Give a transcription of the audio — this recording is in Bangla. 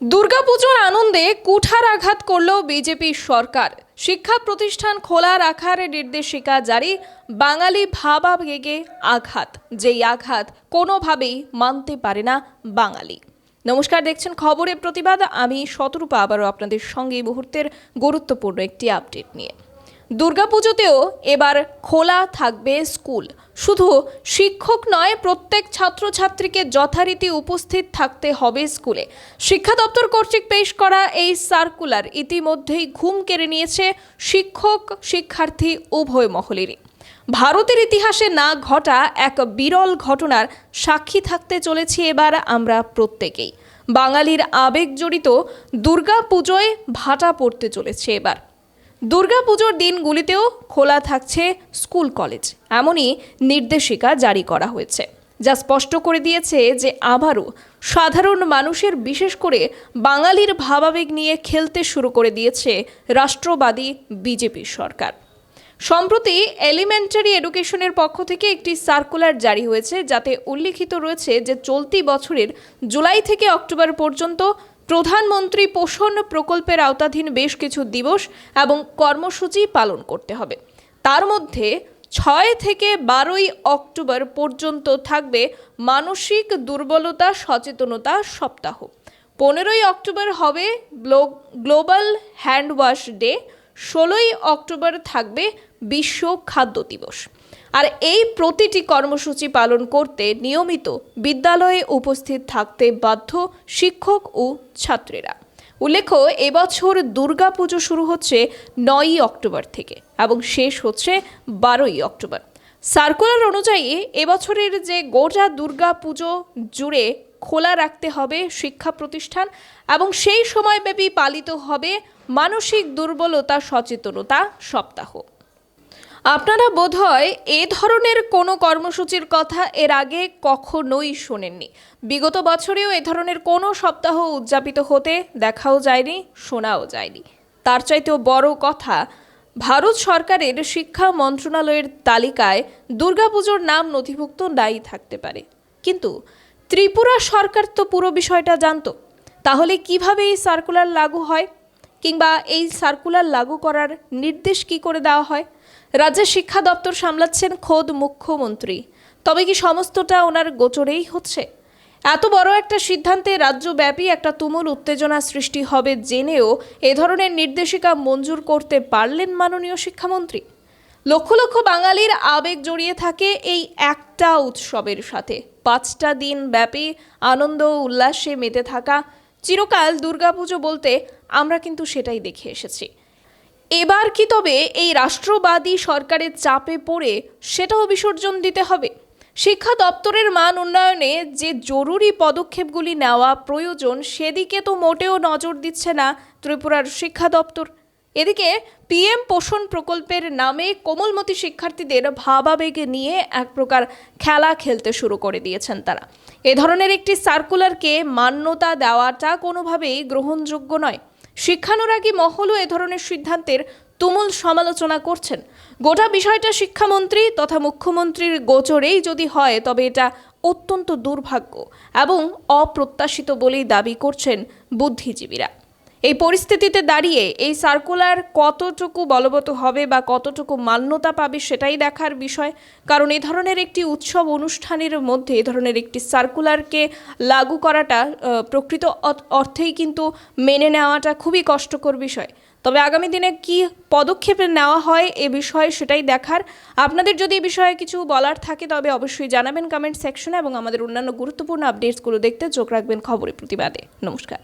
দুর্গাপুজোর আনন্দে কুঠার আঘাত করল বিজেপি সরকার। শিক্ষা প্রতিষ্ঠান খোলা রাখার নির্দেশিকা জারি, বাঙালি ভাবাবেগে আঘাত। যেই আঘাত কোনোভাবেই মানতে পারে না বাঙালি। নমস্কার, দেখছেন খবরের প্রতিবাদ। আমি শতরূপা আবারও আপনাদের সঙ্গে এই মুহূর্তের গুরুত্বপূর্ণ একটি আপডেট নিয়ে। দুর্গাপুজোতেও এবার খোলা থাকবে স্কুল। শুধু শিক্ষক নয়, প্রত্যেক ছাত্রছাত্রীকে যথারীতি উপস্থিত থাকতে হবে স্কুলে। শিক্ষা দপ্তর কর্তৃক পেশ করা এই সার্কুলার ইতিমধ্যেই ঘুম কেড়ে নিয়েছে শিক্ষক, শিক্ষার্থী উভয় মহলেরই। ভারতের ইতিহাসে না ঘটা এক বিরল ঘটনার সাক্ষী থাকতে চলেছি এবার আমরা প্রত্যেকেই। বাঙালির আবেগ জড়িত দুর্গা পুজোয় ভাটা পড়তে চলেছে এবার। দুর্গাপুজোর দিনগুলিতেও খোলা থাকছে স্কুল কলেজ। এমনই নির্দেশিকা জারি করা হয়েছে, যা স্পষ্ট করে দিয়েছে যে আবারও সাধারণ মানুষের বিশেষ করে বাঙালির ভাবাবেগ নিয়ে খেলতে শুরু করে দিয়েছে রাষ্ট্রবাদী বিজেপি সরকার। সম্প্রতি এলিমেন্টারি এডুকেশনের পক্ষ থেকে একটি সার্কুলার জারি হয়েছে, যাতে উল্লিখিত রয়েছে যে চলতি বছরের জুলাই থেকে অক্টোবর পর্যন্ত প্রধানমন্ত্রী পোষণ প্রকল্পের আওতাধীন বেশ কিছু দিবস এবং কর্মসূচি পালন করতে হবে। তার মধ্যে ছয় থেকে বারোই অক্টোবর পর্যন্ত থাকবে মানসিক দুর্বলতা, সচেতনতা সপ্তাহ। পনেরোই অক্টোবর হবে গ্লোবাল হ্যান্ড ওয়াশ ডে। ষোলোই অক্টোবর থাকবে বিশ্ব খাদ্য দিবস। আর এই প্রতিটি কর্মসূচি পালন করতে নিয়মিত বিদ্যালয়ে উপস্থিত থাকতে বাধ্য শিক্ষক ও ছাত্রীরা। উল্লেখ্য, এবছর দুর্গাপুজো শুরু হচ্ছে নয়ই অক্টোবর থেকে এবং শেষ হচ্ছে বারোই অক্টোবর। সার্কুলার অনুযায়ী, এবছরের যে গোটা দুর্গা পুজো জুড়ে খোলা রাখতে হবে শিক্ষা প্রতিষ্ঠান এবং সেই সময়ব্যাপী পালিত হবে মানসিক দুর্বলতা, সচেতনতা সপ্তাহ। আপনারা বোধহয় এ ধরনের কোনো কর্মসূচির কথা এর আগে কখনোই শোনেননি। বিগত বছরেও এ ধরনের কোনো সপ্তাহ উদযাপিত হতে দেখাও যায়নি, শোনাও যায়নি। তার চাইতেও বড় কথা, ভারত সরকারের শিক্ষা মন্ত্রণালয়ের তালিকায় দুর্গাপুজোর নাম নথিভুক্ত নাই থাকতে পারে। কিন্তু ত্রিপুরা সরকার তো পুরো বিষয়টা জানতো। তাহলে কীভাবে এই সার্কুলার লাগু হয়? কিংবা এই সার্কুলার লাগু করার নির্দেশ কি করে দেওয়া হয়? রাজ্যের শিক্ষা দপ্তর সামলাচ্ছেন খোদ মুখ্যমন্ত্রী। তবে কি সমস্তটা ওনার গোচরেই হচ্ছে? এত বড় একটা সিদ্ধান্তে রাজ্যব্যাপী একটা তুমুল উত্তেজনা সৃষ্টি হবে জেনেও এ ধরনের নির্দেশিকা মঞ্জুর করতে পারলেন মাননীয় শিক্ষামন্ত্রী। লক্ষ লক্ষ বাঙালির আবেগ জড়িয়ে থাকে এই একটা উৎসবের সাথে। পাঁচটা দিন ব্যাপী আনন্দ উল্লাসে মেতে থাকা চিরকাল দুর্গাপুজো বলতে আমরা কিন্তু সেটাই দেখে এসেছি। এবার কি তবে এই রাষ্ট্রবাদী সরকারের চাপে পড়ে সেটাও বিসর্জন দিতে হবে? শিক্ষা দপ্তরের মান উন্নয়নে যে জরুরি পদক্ষেপগুলি নেওয়া প্রয়োজন সেদিকে তো মোটেও নজর দিচ্ছে না ত্রিপুরার শিক্ষা দপ্তর। এদিকে পিএম পোষণ প্রকল্পের নামে কোমলমতি শিক্ষার্থীদের ভাবাবেগে নিয়ে এক প্রকার খেলা খেলতে শুরু করে দিয়েছেন তারা। এ ধরনের একটি সার্কুলারকে মান্যতা দেওয়াটা কোনোভাবেই গ্রহণযোগ্য নয়। শিক্ষানুরাগী মহলও এ ধরনের সিদ্ধান্তের তুমুল সমালোচনা করছেন। গোটা বিষয়টা শিক্ষামন্ত্রী তথা মুখ্যমন্ত্রীর গোচরেই যদি হয়, তবে এটা অত্যন্ত দুর্ভাগ্য এবং অপ্রত্যাশিত বলেই দাবি করছেন বুদ্ধিজীবীরা। এই পরিস্থিতিতে দাঁড়িয়ে এই সার্কুলার কতটুকু বলবৎ হবে বা কতটুকু মান্যতা পাবে সেটাই দেখার বিষয়। কারণ এই ধরনের একটি উৎসব অনুষ্ঠানের মধ্যে এই ধরনের একটি সার্কুলারকে লাগু করাটা প্রকৃত অর্থেই কিন্তু মেনে নেওয়াটা খুবই কষ্টকর বিষয়। তবে আগামী দিনে কি পদক্ষেপ নেওয়া হয় এ বিষয়ে সেটাই দেখার। আপনাদের যদি এই বিষয়ে কিছু বলার থাকে, তবে অবশ্যই জানাবেন কমেন্ট সেকশনে এবং আমাদের অন্যান্য গুরুত্বপূর্ণ আপডেটসগুলো দেখতে চোখ রাখবেন খবরের প্রতিবাদে। নমস্কার।